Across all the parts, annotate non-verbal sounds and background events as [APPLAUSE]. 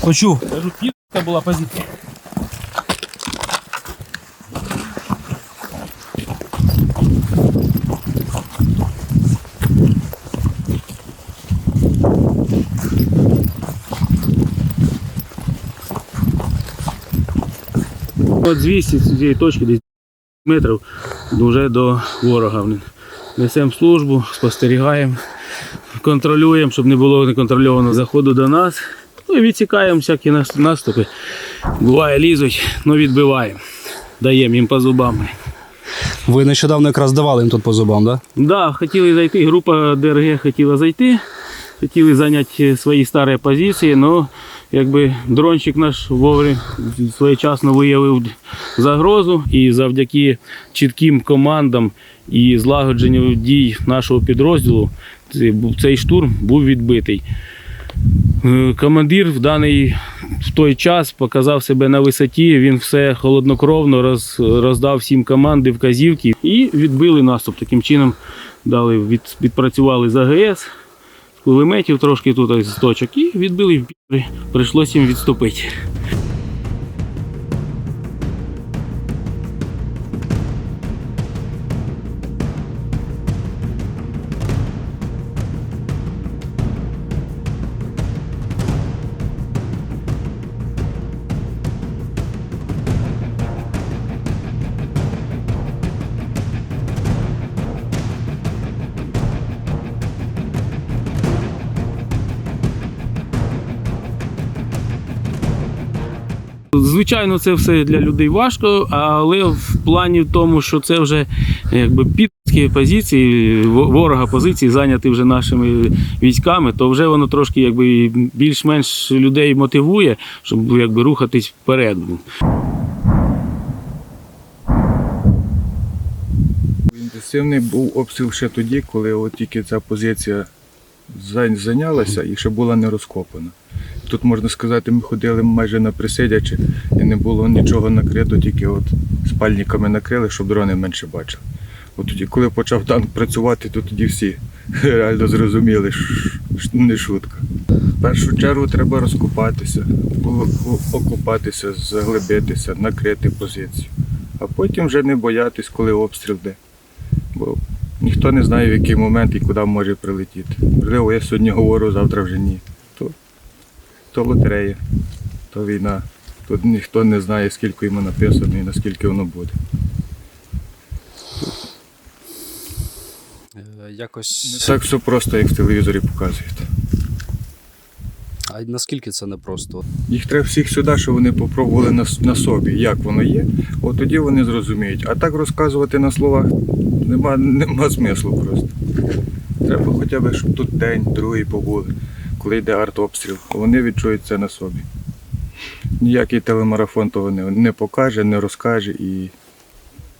Почув. Кажу, п'ятка була позиція. От звісті з цієї точки десь метрів вже до ворога. Несемо службу, спостерігаємо, контролюємо, щоб не було неконтрольованого заходу до нас. Ну і відсікаємо всякі наступи. Буває, лізуть, ну відбиваємо. Даємо їм по зубам. Ви нещодавно якраз давали їм тут по зубам, так? Да, хотіли зайти, група ДРГ хотіла зайти, хотіли зайняти свої старі позиції, але якби дрончик наш вовремя своєчасно виявив загрозу і завдяки чітким командам і злагодженню дій нашого підрозділу цей штурм був відбитий. Е, Командир в даний в той час показав себе на висоті. Він все холоднокровно роз, роздав всім команди вказівки і відбили наступ. Таким чином дали від, відпрацювали з АГС, з кулеметів трошки тут з точок і відбили. Прийшлося їм відступити. Звичайно, це все для людей важко, але в плані в тому, що це вже якби підські позиції, ворога позиції зайняті вже нашими військами, то вже воно трошки якби більш-менш людей мотивує, щоб якби рухатись вперед. Інтенсивний був обстріл ще тоді, коли от тільки ця позиція зайнялася і ще була не розкопана. Тут можна сказати, ми ходили майже на присидячи і не було нічого накрито, тільки от спальниками накрили, щоб дрони менше бачили. От тоді, коли почав танк працювати, то тоді всі [LAUGHS] реально зрозуміли, що не шутка. В першу чергу треба розкопатися, о- о- заглибитися, накрити позицію. А потім вже не боятись, коли обстріл йде. Бо ніхто не знає, в який момент і куди може прилетіти. Можливо, я сьогодні говорю, завтра вже ні. То, лотерея, то війна. Тут ніхто не знає, скільки йому написано і наскільки воно буде. Не так все просто, як в телевізорі показують. А наскільки це непросто? Їх треба всіх сюди, щоб вони попробували на, на собі, як воно є, от тоді вони зрозуміють. А так розказувати на словах нема, нема смислу просто. Треба хоча б, щоб тут день, другий побули, коли йде артобстріл. Вони відчують це на собі. Ніякий телемарафон того не, не покаже, не розкаже і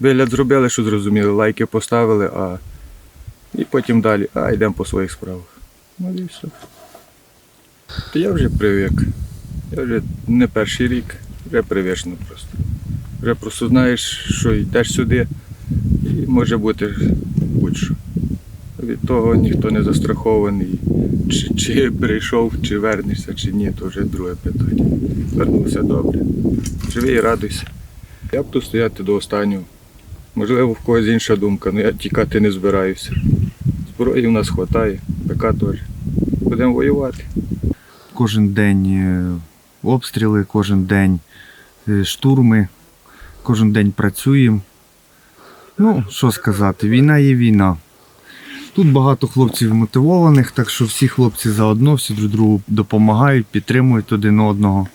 вигляд зробили, що зрозуміли, лайки поставили, а і потім далі, а йдемо по своїх справах. Ну і все. То я вже привик. Я вже не перший рік, вже привично просто. Вже просто знаєш, що йдеш сюди і може бути будь-що. Від того ніхто не застрахований. Чи, чи прийшов, чи вернешся, чи ні, то вже друге питання. Вернувся добре. Живи і радуйся. Я буду стояти до останнього. Можливо, в когось інша думка, але я тікати не збираюся. Зброї в нас вистачає, ПК теж. Будемо воювати. кожен день е, обстріли, кожен день е, штурми, кожен день працюємо. Ну, що сказати, війна є війна. Тут багато хлопців мотивованих, так що всі хлопці заодно, всі друг другу допомагають, підтримують один одного.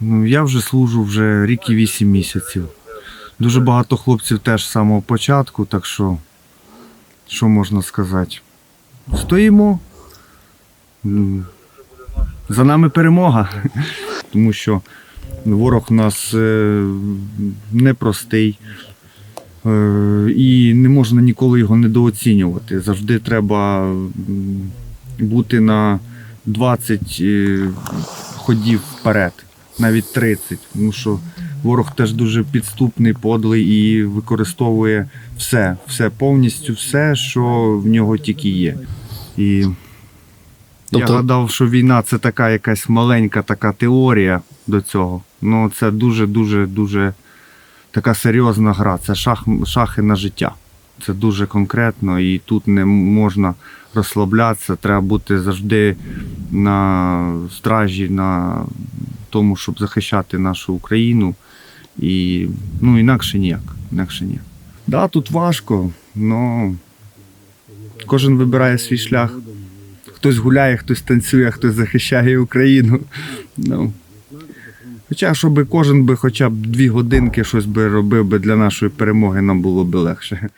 Ну, я вже служу вже рік і вісім місяців. Дуже багато хлопців теж з самого початку, так що, що можна сказати? Стоїмо. За нами перемога. [LAUGHS] Тому що ворог у нас е, непростий. Е, І не можна ніколи його недооцінювати. Завжди треба бути на 20 е, ходів вперед, навіть 30. Тому що ворог теж дуже підступний, подлий і використовує все, все повністю все, що в нього тільки є. І Тобто- Я гадав, що війна це така якась маленька така теорія до цього. Ну це дуже, дуже, дуже така серйозна гра. Це шах, шахи на життя. Це дуже конкретно, і тут не можна розслаблятися. Треба бути завжди на стражі, на тому, щоб захищати нашу Україну. І ну, інакше ніяк. Інакше ніяк. Да, тут важко, але кожен вибирає свій шлях. Хтось гуляє, хтось танцює, хтось захищає Україну. Ну. Хоча, щоб кожен би хоча б дві годинки щось би робив би для нашої перемоги, нам було б легше.